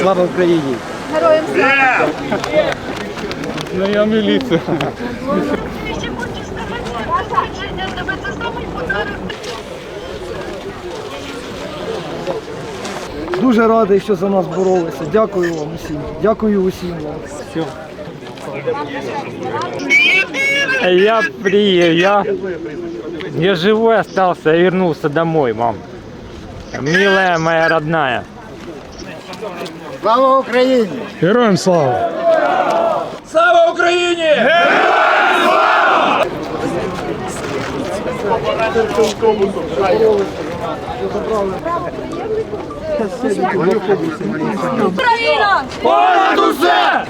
Слава Україні! Героям слава! Ну я міліція. Дуже радий, що за нас боролися. Дякую вам усім. Дякую усім вам. Я приехал, я, я живой остался, я вернулся домой, мам. Милая моя родная. Слава Україні! Героям слава! Україна! Понад усе!